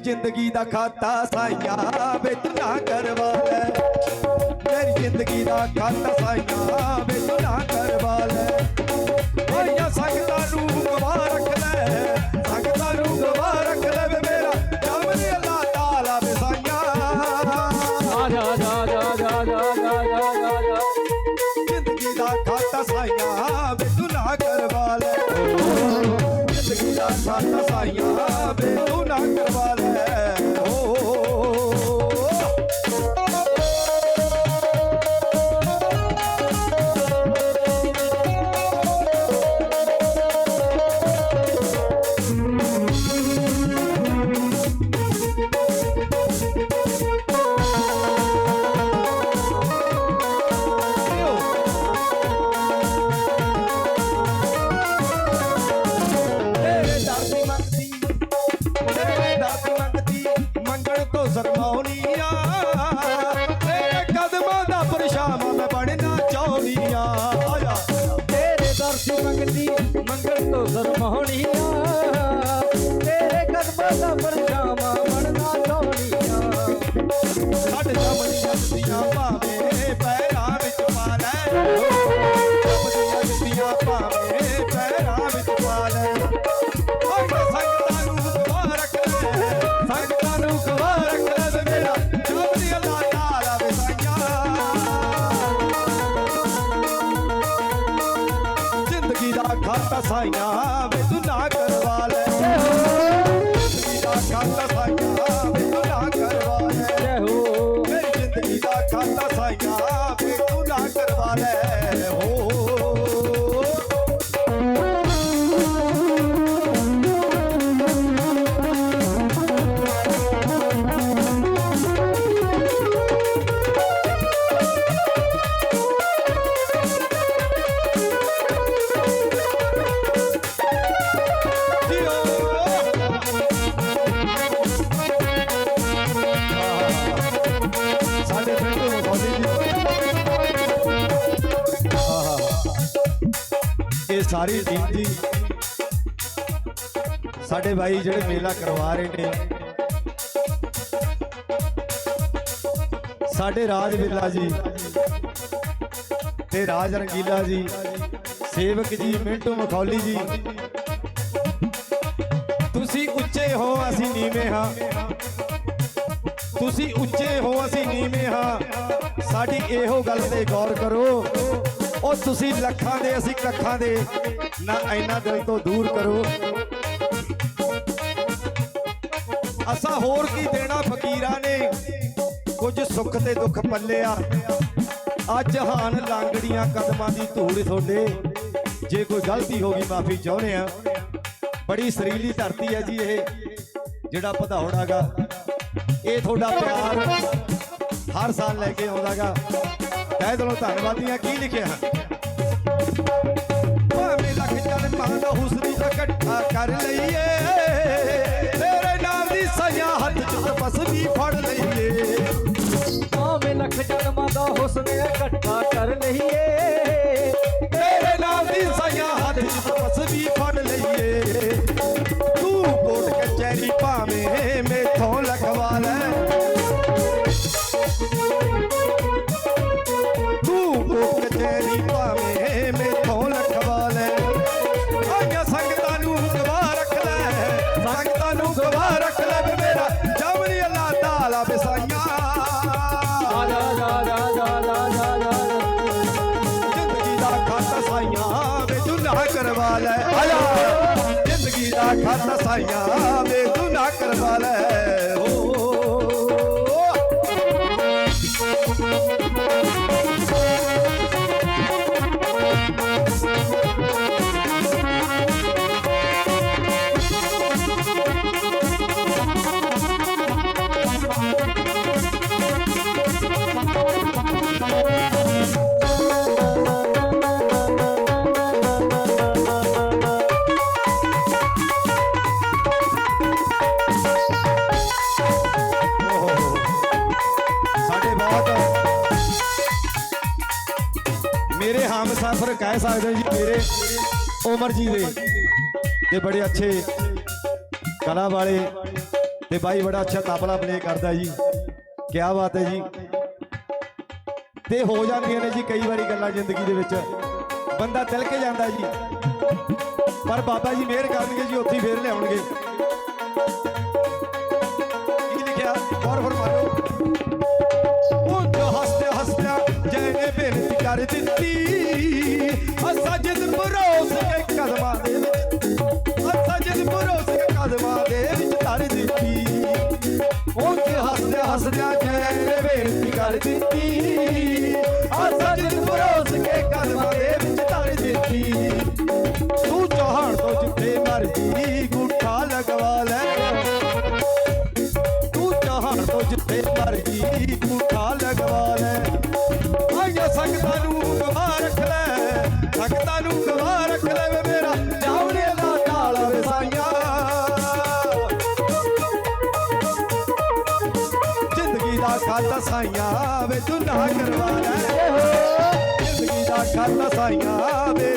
ਜ਼ਿੰਦਗੀ ਦਾ ਖਾਤਾ ਸਾਈਆਂ ਵਿੱਚ ਨਾ ਕਰਵਾ ਲੈ ਮੇਰੀ ਜ਼ਿੰਦਗੀ ਦਾ ਖਾਤਾ ਸਾਈਆਂ ਜ਼ਿੰਦਗੀ ਦਾ ਸਾਈਆਂ ਵੇ ਤੂੰ ਨਾ ਕਰਵਾ ਲੈ ਮੰਗਦੀ ਮੰਗਣ ਤੋਂ ਸ਼ਰਮਾਉਣੀਆਂ ਤੇਰੇ ਕਦਮਾਂ ਦਾ ਪਰਛਾਵਾਂ ਬਣਨਾ ਚਾਹੁੰਦੀਆਂ ਸਾਡੇ ਸਾਹਮਣੇ ਜੱਦੀਆਂ ਭਾਵੇਂ ਪੈਰਾਂ ਵਿੱਚ ਪਾ ਲੈ। ਸਾਹਮਣੇ ਜੱਦੀਆਂ ਭਾਵੇਂ ਪੈਰਾਂ ਵਿੱਚ ਪਾ ਲੈ। ਓਏ ਸੰਗਤਾਂ ਨੂੰ ਗਵਾ ਰੱਖ ਲੈ ਸੰਗਤਾਂ ਨੂੰ sign up. ਸਾਰੀ ਟੀਮ ਸਾਡੇ ਭਾਈ ਜਿਹੜੇ ਮੇਲਾ ਕਰਵਾ ਰਹੇ ਨੇ। ਸਾਡੇ ਰਾਜ ਬਿੱਲਾ ਜੀ ਤੇ ਰਾਜ ਰੰਗੀਲਾ ਜੀ। ਸੇਵਕ ਜੀ, ਮਿੰਟੂ ਮਖੌਲੀ ਜੀ। ਤੁਸੀਂ ਉੱਚੇ ਹੋ, ਅਸੀਂ ਨੀਵੇਂ ਹਾਂ। ਤੁਸੀਂ ਉੱਚੇ ਹੋ, ਅਸੀਂ ਨੀਵੇਂ ਹਾਂ। ਸਾਡੀ ਇਹੋ ਗੱਲ ਤੇ ਗੌਰ ਕਰੋ। ਉਹ ਤੁਸੀਂ ਲੱਖਾਂ ਦੇ, ਅਸੀਂ ਕੱਖਾਂ ਦੇ। ਨਾ ਇੰਨਾ ਦਿਲ ਤੋਂ ਦੂਰ ਕਰੋ। ਅਸਾਂ ਹੋਰ ਕੀ ਦੇਣਾ ਫਕੀਰਾਂ ਨੇ? ਕੁਝ ਸੁੱਖ ਤੇ ਦੁੱਖ ਪੱਲਿਆ। ਆ ਜਹਾਨ ਲਾਂਗੜੀਆਂ ਕਦਮਾਂ ਦੀ ਧੂੜ ਤੁਹਾਡੇ। ਜੇ ਕੋਈ ਗਲਤੀ ਹੋ ਗਈ, ਮਾਫੀ ਚਾਹੁੰਦੇ ਆ। ਬੜੀ ਸਰੀਲੀ ਧਰਤੀ ਹੈ ਜੀ ਇਹ, ਜਿਹੜਾ ਭਦੌੜਾਗਾ। ਇਹ ਤੁਹਾਡਾ ਪਿਆਰ ਹਰ ਸਾਲ ਲੈ ਕੇ ਆਉਂਦਾਗਾ। ਤਹਿ ਦਿਲੋਂ ਧੰਨਵਾਦੀਆਂ ਕੀ ਲਿਖਿਆ? ਭਾਵੇਂ ਲੱਖ ਜਨਮਾਂ ਦਾ ਹੁਸਨ ਇਕੱਠਾ ਕਰ ਲਈ। ਜ਼ਿੰਦਗੀ ਦਾ ਸਾਈਆਂ ਵੇ ਤੂੰ ਨਾ ਕਰਵਾ ਲੈ ਹਮਸਫਰ ਕਹਿ ਸਕਦੇ ਜੀ ਮੇਰੇ ਉਮਰ ਜੀ ਦੇ ਤੇ ਬੜੇ ਅੱਛੇ ਕਲਾ ਵਾਲੇ ਤੇ ਬਾਈ ਬੜਾ ਅੱਛਾ ਤਬਲਾ ਪਲੇ ਕਰਦਾ ਜੀ। ਕੀ ਬਾਤ ਹੈ ਜੀ। ਤੇ ਹੋ ਜਾਂਦੀਆਂ ਨੇ ਜੀ ਕਈ ਵਾਰੀ ਗੱਲਾਂ ਜ਼ਿੰਦਗੀ ਦੇ ਵਿੱਚ। ਬੰਦਾ ਤਿਲਕ ਜਾਂਦਾ ਜੀ। ਪਰ ਬਾਬਾ ਜੀ ਮਿਹਰ ਕਰਨਗੇ ਜੀ, ਉੱਥੇ ਹੀ ਫੇਰ ਲਿਆਉਣਗੇ। ਕੀ ਲਿਖਿਆ? ਗੌਰ ਫਰਮਾਇਓ ਉਂਝ ਹੱਸਦੇ ਹੱਸਦਿਆਂ ਜੈ ਨੇ ਬੇਨਤੀ ਕਰ ਦਿੱਤੀ। ਹੱਸਦਿਆਂ ਜੈ ਬੇਨਤੀ ਕਰ ਦਿੱਤੀ। ਆ ਸਜਦ ਪਰੋਸ ਕੇ ਕਦਮਾਂ ਦੇ ਵਿੱਚ ਧਰ ਦਿੱਤੀ। ਤੂੰ ਚਾਹਣ ਤੋਂ ਜਿੱਥੇ ਮਰਜ਼ੀ ਗੁੱਠਾ ਲਗਵਾ ਲੈ। ਤੂੰ ਚਾਹਣ ਤੋਂ ਜਿੱਥੇ ਮਰਜ਼ੀ ਗੁੱਠਾ ਲਗਵਾ ਲੈ। ਖਾਤਾ ਸਾਈਆਂ ਵੇ ਤੂੰ ਨਾ ਕਰਵਾ ਲੈ ਜ਼ਿੰਦਗੀ ਦਾ ਖਾਤਾ ਸਾਈਆਂ ਵੇ